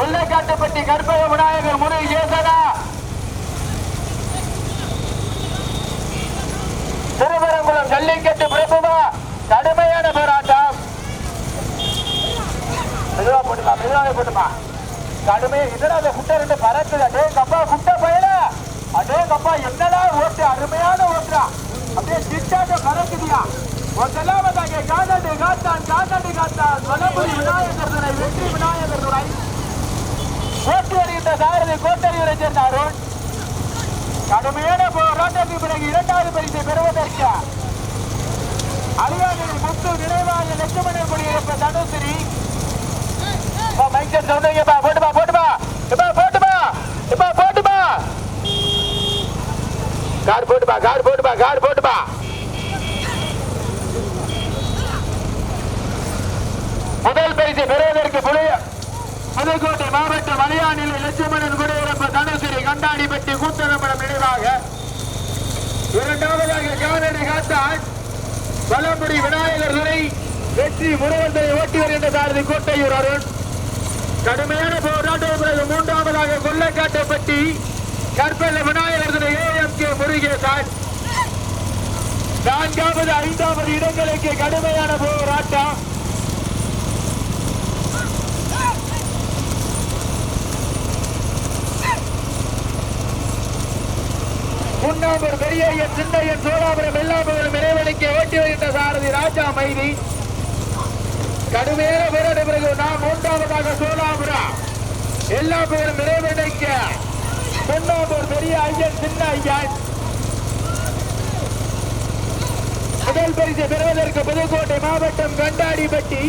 கொள்ளைக்காட்டுப்பட்டி கற்பக விநாயகர் முறை ஏசனா திருவரங்குளம் ஜல்லிக்கட்டு பிரபுமா கடுமையான போராட்டம். மெதுவா போட்டுமா மெதுவாக போட்டுமா கடுமையா இதெல்லாம் அந்த குட்டை ரெண்டு பறக்குது? அடே கப்பா குட்டை பயல. அடே கப்பா என்னடா ஓட்டு? அருமையான ஓட்டுறா அப்படியே திட்டாட்ட பறக்குதியா முதலாவதாக காதாண்டு காத்தான் காதாண்டு காத்தான். விநாயகர் துணை வெற்றி விநாயகர் துணை ஓட்டு வருகின்ற சாரதி கோட்டரியூரை சேர்ந்த அருண் கடுமையான போராட்டத்துக்கு பிறகு இரண்டாவது பரிசை பெறுவதற்கு அலியானில் முத்து நினைவாக லட்சுமணன் குடியிருப்பு தனுசிரி மைக்கர் சொன்னீங்கப்பா போட்டுப்பா போட்டுப்பா இப்பா போட்டுப்பா இப்பா போட்டுப்பா கார் போட்டுப்பா கார் போட்டுப்பா கார் போட்டுப்பா முதல் பரிசு பெறுவதற்கு புலிய புதுக்கோட்டை மாவட்டம் மலையானில் லட்சுமணன் குடியிருப்பு தனுசிரி கண்டாடிப்பட்டி கூத்தனம்பலம் நினைவாக. இரண்டாவதாக காலடி காத்தான் பலமுடி விநாயகர் துறை வெற்றி முருகந்தரை ஓட்டி வருகின்ற சாரதி கோட்டையூர் அருண். கடுமையான போராட்டம் பிறகு மூன்றாவதாக கொள்ளைக்காட்டப்பட்டி கற்பல்ல விநாயகர் துறை ஏஎம் கே முருகேசன் நான்காவது ஐந்தாவது இடங்களுக்கு கடுமையான போராட்டம். முன்னாம்பர் பெரியையன் சின்னையன் சோழாபுரம் எல்லாபுரம் இறைவனுக்கு ஓட்டி வருகின்ற சாரதி ராஜா மைதி. கடுமையான போராட்ட பிறகு நாம் மூன்றாவதாக சோழாபுரம் எல்லா பேரும் இறைவனுக்க. முன்னாம்பூர் பெரிய ஐயன் சின்ன ஐயன். முதல் பரிசு பெறுவதற்கு புதுக்கோட்டை மாவட்டம் கண்டாடிப்பட்டி.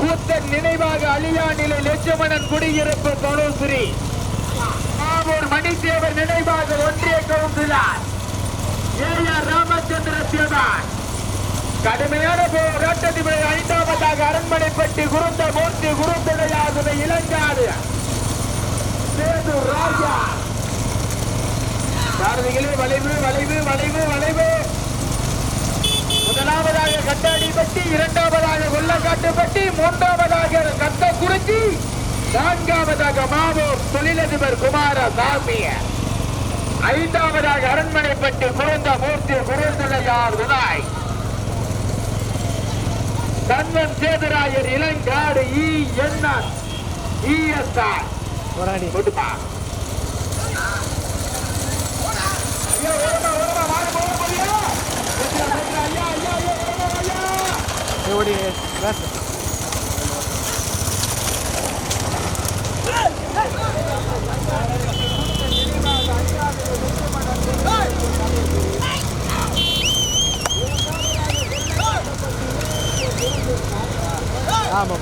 கூத்தன் நினைவாக அலியாநிலை லட்சுமணன் குடியிருப்பு தனுஸ்ரீ மாவூர் மணிதேவர் நினைவாக ஒன்றிய கவுன்சிலர் ஏஆர் ராமச்சந்திர சிவன் கடுமையான போராட்டத்தில் பிறகு ஐந்தாவதாக அரண்மனைப்பட்டி குருந்த மூர்த்தி குருந்தடையாதுவை இளங்காடு சேது ராஜா. பாரதிகளே வளைவு வளைவு வளைவு வளைவு. முதலாவதாக கட்டாடிப்பட்டி இரண்டாவதாக கொல்லக்காட்டுப்பட்டி மூன்றாவதாக கத்தக்குறிச்சி நான்காவதாக மாவூர் தொழிலதிபர் குமார சாமிய ஐந்தாவதாக அரண்மனைப்பட்டி குருந்த மூர்த்தி குருந்தடையார் வினாய் கண்வன் Sethurayar Ilangadu E N ESR போராடி கொடுப்பா ஐயா, Vamos.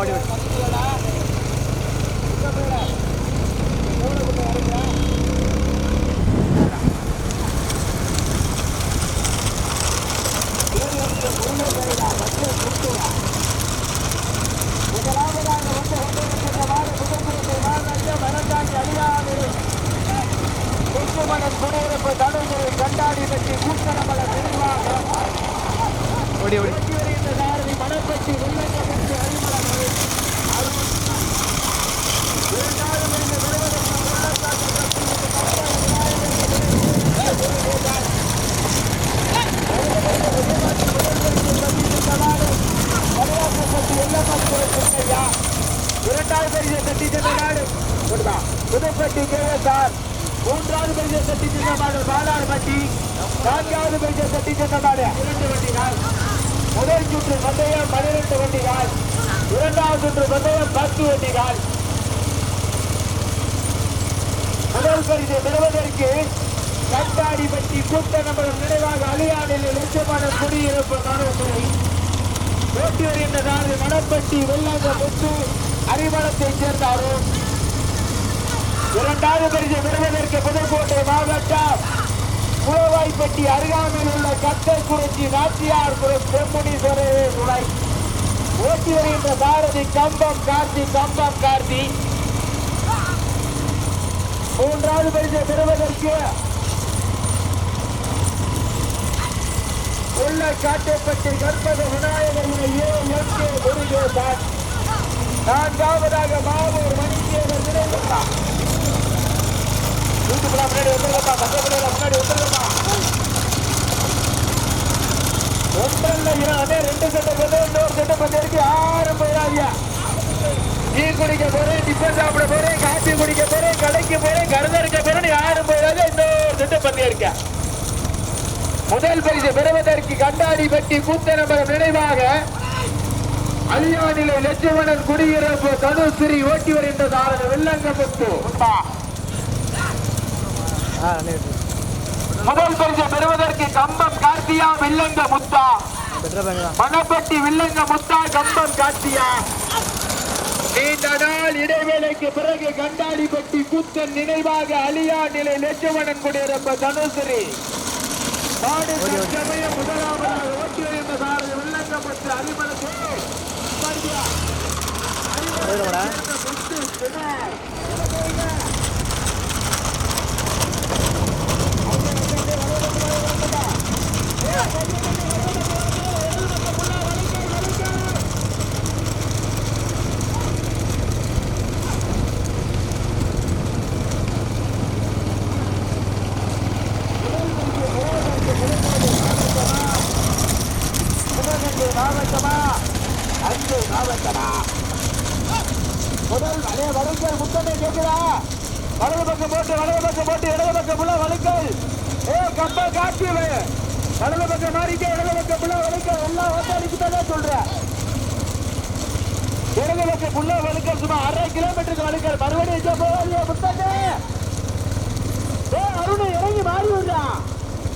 ஆ ஓடி ஓடி. முதலாவதாக வந்து கொண்டிருக்கின்றவாறு புதுக்குடிக்கை இரண்டாவது பரிசை தட்டி சென்ற நாடு புதுப்பட்டி கே எஸ் ஆர் மூன்றாவது பரிசை தட்டி சென்ற நாடு பாலாறுபட்டி நான்காவது பரிசை தட்டி சென்ற நாடு இரண்டு வண்டிகள் முதல் சுற்று பந்தயம் பன்னிரண்டு வண்டிகள். இரண்டாவது சுற்று பந்தயம் பத்து வண்டிகள் முதல் பரிசை பெறுவதற்கு கட்டாடிப்பட்டி கூட்ட நம்பரும் நினைவாக அலியானில் லட்சமான குடியிருப்பு மாணவர்களை போட்டி வருகின்றதால் மணப்பட்டி வெள்ளாங்க முத்து அறிவளத்தைச் சேர்ந்தாரும் இரண்டாவது பரிசு பெறுவதற்கு புதுக்கோட்டை மாவட்டம் குளவாய்ப்பட்டி அருகாமையில் உள்ள கட்டை குறிச்சி நாச்சியார் செம்முனீஸ்வரர் துணை. ஓட்டி வருகின்ற பாரதி கம்பம் கார்த்தி கம்பம் கார்த்தி. மூன்றாவது பரிசை பெறுவதற்கு உள்ள காட்டப்பட்டு கற்பக விநாயகருடைய எம் கே முருகேசன்? நான்காவதாக மாவூர் மணிக்கேவர் நினைவுள்ளா முன்னாடி வந்துருங்கப்பா முன்னாடி வந்துருங்கப்பா ஒன்றல்ல இரண்டு ரெண்டு சட்டை பண்ணு இன்னொரு சட்டை பண்ணிருக்கு ஆறு போயிடாதியா டீ குடிக்க போறேன் டிஃபன் சாப்பிட போறேன் காஃபி குடிக்க போறேன் கடைக்கு போறேன் கருதறுக்க போறேன் யாரும் போயிடாத இன்னொரு சட்டை பண்ணி இருக்கேன் முதல் பரிசு பெறுவதற்கு கண்டாடி வெட்டி கூத்த நம்பர் நினைவாக அலியானிலை லட்சுமணன் குடியிருப்பு தனுஸ்ரீ ஓட்டி வருகின்ற சாரதி வெள்ளங்கமுத்து ஆ ரெண்டு முதல் பரிசு பெறுவதற்கு கம்பம் கார்த்தியா வில்லங்க முத்தா. மணப்பட்டி வில்லங்க முத்தா கம்பம் கார்த்தியா. நீண்ட நாள் இடைவேளைக்கு பிறகு கண்டாடிப்பட்டி கூத்தன் நினைவாக அலியா நிலை லட்சுமணன் குடியிருப்பு தனுஸ்ரீ. மாடு தற்சமயம் முதலாவதாக ஓட்டி வருகின்ற சாரதி வெள்ளங்கமுத்து அரிமளத்து போயிடுவாடா மாவட்டமா அஞ்சு மாவட்டமா முதல் அலே வளைக்கல் முத்தமே கேட்கிறா வலது பக்கம் போட்டு வலது பக்கம் போட்டு இடது பக்கம் புள்ள வளைக்கல் ஏ கப்பல் காட்சி வலது பக்கம் மாறிக்க இடது பக்கம் புள்ள வளைக்கல் எல்லாம் ஓட்டாளிக்கு தான் சொல்றேன். இடது பக்கம் புள்ள வளைக்கல் சும்மா அரை கிலோமீட்டருக்கு வளைக்கல் மறுபடியும் போவாதியா முத்தமே ஏ அருண் இறங்கி மாறி விடுறா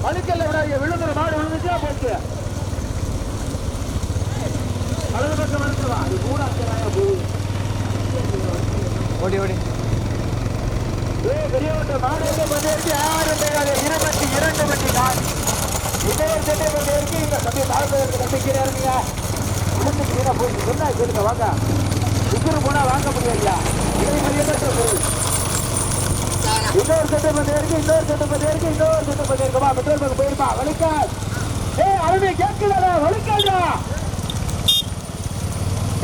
வழுக்கல்ல விடாதீங்க விழுந்துற மாடு விழுந்துச்சா போச்சு. வலது பக்கம் வந்துவா அது கூட ஓடி ஓடி. ஏ பெரியவட்ட மாடு எங்க வந்து ஆறு பேர் இருபத்தி இரண்டு வண்டி தான் இன்னொரு சட்டை வந்து இருக்கு இந்த தம்பி தாழ்ந்து தம்பி கீழே இருங்க விழுந்து கீழே போய் சொன்னா கேளுங்க வாங்க உசுறு போனா வாங்க முடியாதுயா இதை மரியாதை பொருள் இன்னொரு சட்டை வந்து இருக்கு இன்னொரு சட்டை வந்து இருக்கு இன்னொரு சட்டை வந்து இருக்குமா பெட்ரோல் பங்க் போயிருப்பா வலிக்கால் ஏ அருமை கேட்கலடா வலிக்கால்டா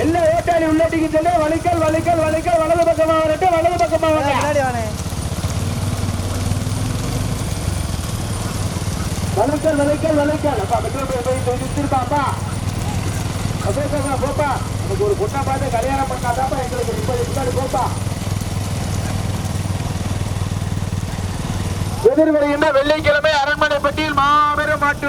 எல்லா ஓட்டாளி உள்ளாட்டிக்கு சொல்லி. வலிக்கல் வலிக்கல் வலிக்கல். வலது பக்கமா வரட்டும் வலது பக்கமா வரட்டும் வலிக்கல் வலிக்கல் வலிக்கல் அப்பா பெட்ரோல் போய் போய் நிறுத்திருப்பாப்பா அசோகா போப்பா எனக்கு ஒரு பொண்ணை பார்த்து கல்யாணம் பண்ணாதாப்பா எங்களுக்கு முப்பது முன்னாடி போப்பா எதிர்வருகின்ற வெள்ளிக்கிழமை அரண்மனைப்பட்டியில் மாபெரும் மாட்டு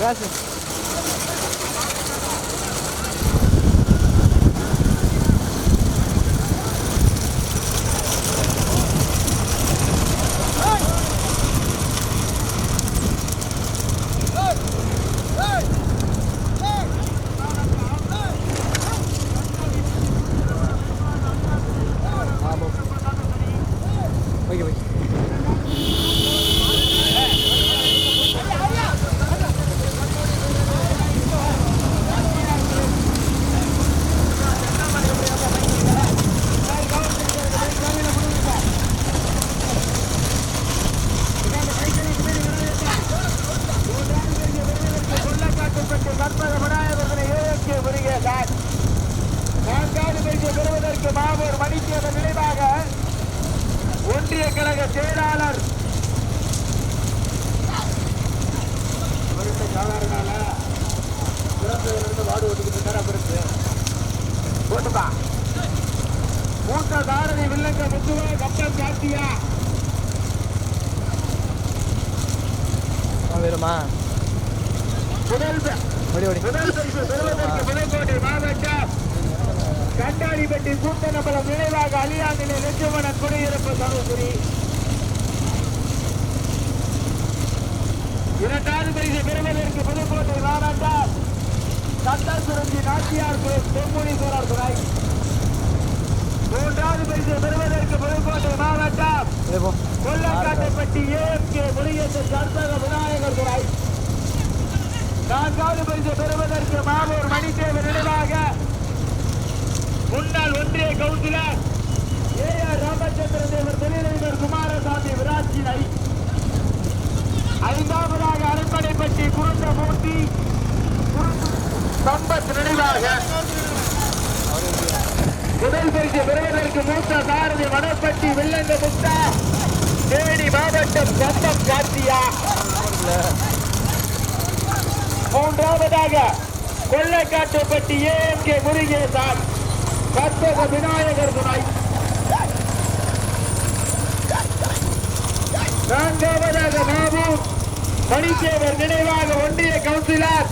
Gracias. மாவட்டம் கண்டாடிப்பட்டி கூட்டணபலம் நினைவாக அலியாந்திலே லட்சுமணன் குடியிருப்பு சகோதரி இரண்டாவது பரிசு பெறுவதற்கு புதுக்கோட்டை மாவட்டம். சட்டசுரஞ்சி நாச்சியார் பொன்முனீஸ்வரர் துறை மூன்றாவது பரிசு பெறுவதற்கு புதுக்கோட்டை மாவட்டம் கொல்லக்காட்டப்பட்டி ஏஎம்கே முருகேசன் கர்த்தக விநாயகர் துறை. நான்காவது பரிசு பெறுவதற்கு மாவூர் மணிதேவர் நினைவாக. முன்னாள் ஒன்றிய councillor A R Ramachandra Thevar தொழிலதிபர் குமாரசாமி விராட்சினை ஐந்தாவதாக அரண்மனைப்பட்டி குருந்தமூர்த்தி. சம்பத் நினைவாக. முதல் பரிசு பெறுவதற்கு மூத்த சாரதி வனப்பட்டி வில்லங்க முக்தா. மாவட்டம் சம்பம் கார்த்தியா. மூன்றாவதாக கொள்ளைக்காட்டுப்பட்டி ஏஎம்கே முருகேசான். கற்பக விநாயகர் துணை. நான்காவதாக மாவூர் மணிதேவர் நினைவாக ஒன்றிய councillor.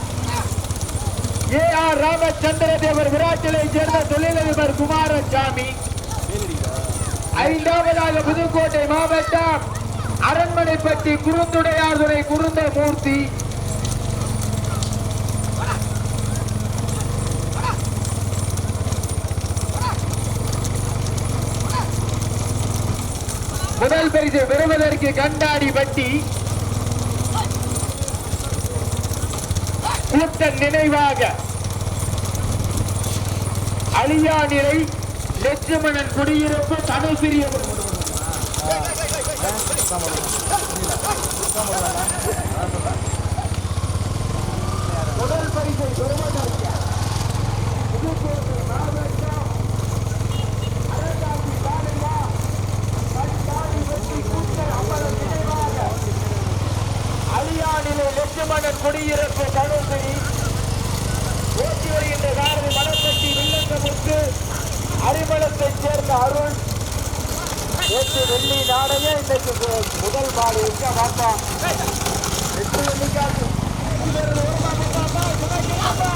A R Ramachandra Thevar விராட்டிலை சேர்ந்த தொழிலதிபர் குமாரசாமி. ஐந்தாவதாக புதுக்கோட்டை மாவட்டம் அரண்மனைப்பட்டி குறுந்துடையார் துறை குருந்த மூர்த்தி. முதல் பரிசு பெறுவதற்கு கண்டாடி பட்டி கூட்ட நினைவாக. அழியா நிலை லட்சுமணன் குடியிருப்பு தனுசிறிய முதல் பரிசை பெறுவதற்கு புதுக்கோட்டை மாவட்டம் அரசாட்சி பாலையா கண்காணி வெற்றி கூட்டல் அமரர் நினைவாக அழியானிலே லட்சுமணன் குடியிருப்பு தனுசிரி ஓட்டி வருகின்ற காரணி மணப்பட்டி வில்லங்கமுத்து அரிமளத்தைச் சேர்ந்த அருள் நேற்று வெள்ளி நாளையே இன்னைக்கு மு- முதல் மாடு எங்க வாப்பா எட்டு வெள்ளிக்காசு இவர்கள் ஒரு மாதம் தாப்பா, துணைக்கு வாப்பா.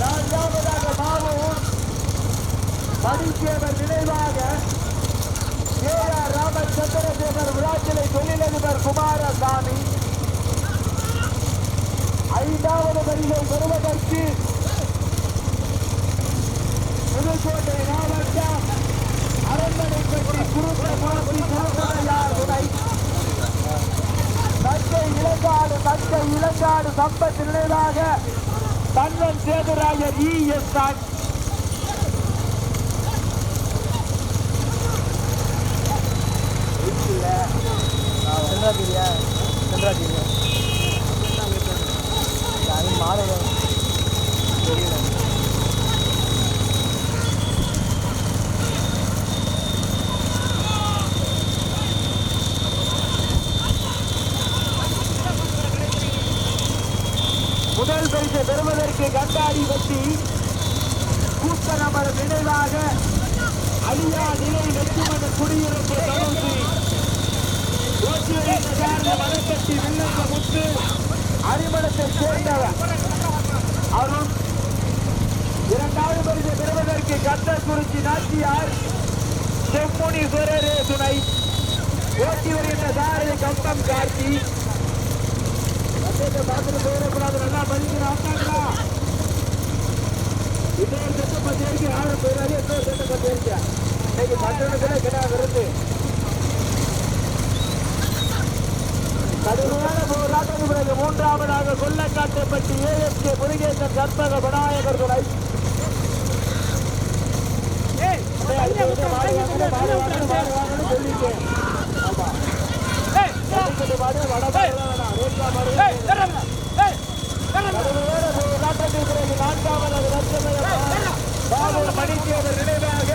நான்காவதாக மாவூர் மணிக்கேவர் நினைவாக ஏ ஆர் ராமச்சந்திர தேவர் விழாச்சிலை தொழிலதிபர் குமாரசாமி ஐந்தாவது வரியை பெறுவதற்கு புதுக்கோட்டை மாவட்டம் அரண்மனைப்பட்டி குருத்தமூர்த்தி குருத்தமையார் துணை தஞ்சை இலங்காடு தஞ்சை சம்பத் நினைவாக தன்னன் சேதுராயர் இ எஸ் தான் சென்றாக்கிறியா சென்றாக்கிறியா தெரியல முதல் பரிசு பெறுவதற்கு வெட்டி வட்டி நபர் நினைவாக அழியா நிலை லட்சுமண குடியிருப்பு தொடர்ந்து ஓட்டியடித்த சார்ந்த மலைப்பட்டி வில்லங்க முத்து அரிமளத்தை சேர்ந்தவர். அருண் இரண்டாவது பரிசு பெறுவதற்கு கந்தக்குறிச்சி நாச்சியார் சுரரே துணை. ஓட்டி வருகின்ற சாரதி கம்பம் காட்டி பார்த்துட்டு போயிடக்கூடாது நல்லா படிக்கிறாங்களா இன்னொரு செட்டு பத்து இருக்கு ஆறு போயிடாது இன்னொரு செட்டு பத்து இருக்கு இன்னைக்கு பன்னெண்டு கிடா விருந்து கடுமையான போராட்டத்துக்கு பிறகு மூன்றாவதாக கொல்லக்காட்டைப்பட்டி ஏஎஸ்கே முருகேசன் கற்பக விநாயகர் ஏய், அடுத்து வந்து மாடு வாங்கணும், மாடு வாங்கணும், மாடு வாங்கணும்னு சொல்லிட்டேன். ஆமா. மாடு வடமாடு ரோஜா மாடு கடுமையான போராட்டத்தில் பிறகு நான்காவது ரத்னமய பாபு மணித்தேவர் நினைவாக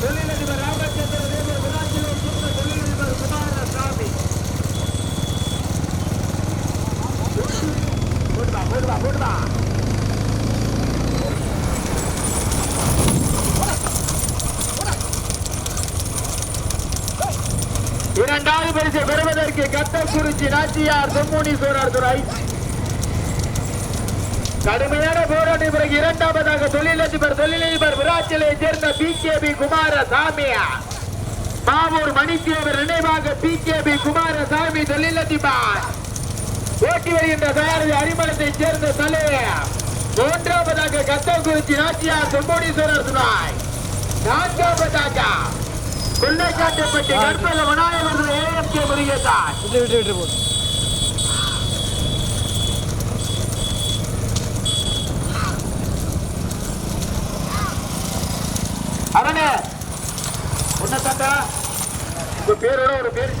தொழிலதிபர் ராமச்சந்திர தேவர் விழாக்கிலே சொன்ன தொழிலதிபர் குமாரசாமி போடுவா போடுவா போடுவா இரண்டாவது பரிசை பெறுவதற்கு கத்தக்குறிச்சி நாச்சியார் தொம்முனீஸ்வரர் துறை. கடுமையான போராட்டம் பிறகு இரண்டாவதாக தொழிலதிபர் தொழிலதிபர் விராட்சியை சேர்ந்த பி கே பி குமாரசாமியா மாவூர் மணித்தேவர் நினைவாக பி கே பி குமாரசாமி தொழிலதிபர் ஓட்டி வருகின்ற தயாரதி அரிமளத்தை சேர்ந்த தலைவர் மூன்றாவதாக கத்தக்குறிச்சி நாச்சியார் தொம்போடீஸ்வரர் துணை நான்காவதாக கொள்ளைக்காட்டுப்பட்டி கற்பக விநாயகர் ஏஎம் கே முருகேசான் விட்டு விட்டு விட்டு போடு அவனே உன்ன தாத்தா உங்க பேரோட ஒரு பேர்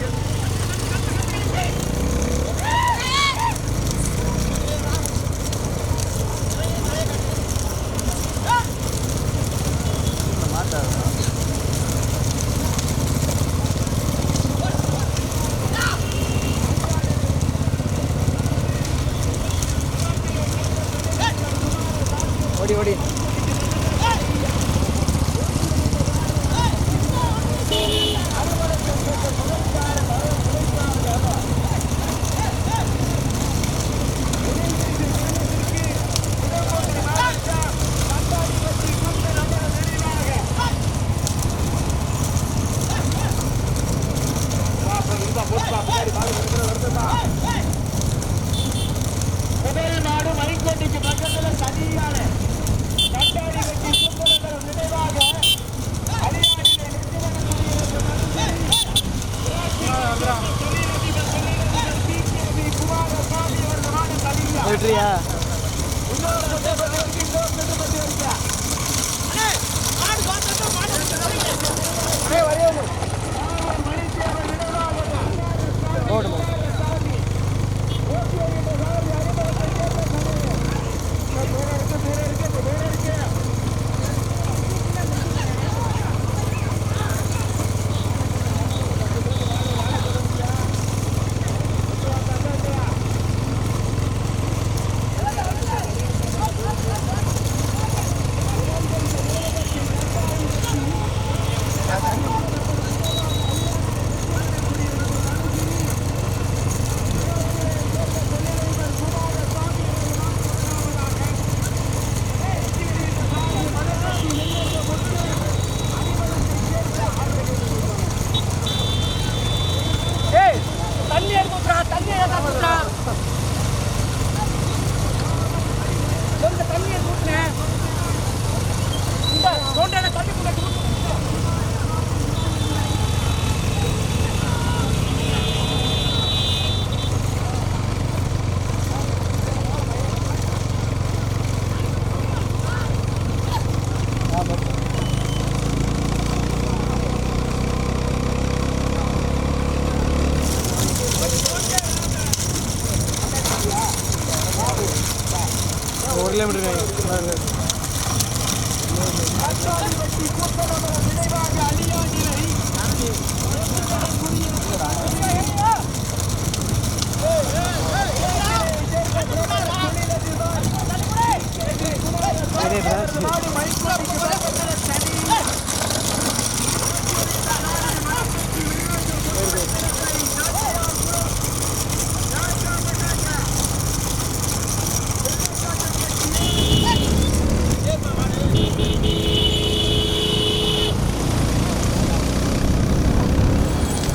ஒரு கிலோமீட்டர்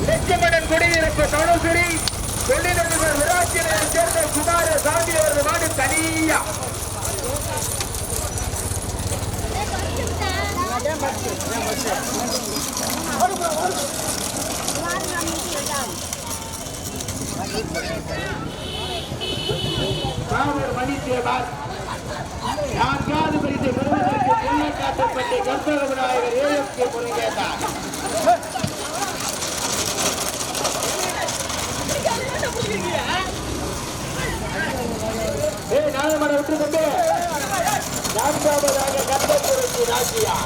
லட்சுமணன் குடியிருப்பு தனுசுரி தொழிலதிபர் விராட்சியை சேர்ந்த குமாரசாமி அவரது மாடு தனியா ராமர் மணி தேவார் நான்காவது பரிசை பெறுவதற்கு கொல்லக்காட்டுப்பட்டி கற்பக விநாயகர் ஏஎஸ்கே முருகேசான் நியாயமான விட்டு கொண்டு நான்காவதாக கட்டக்குறைச்சி ராஜியா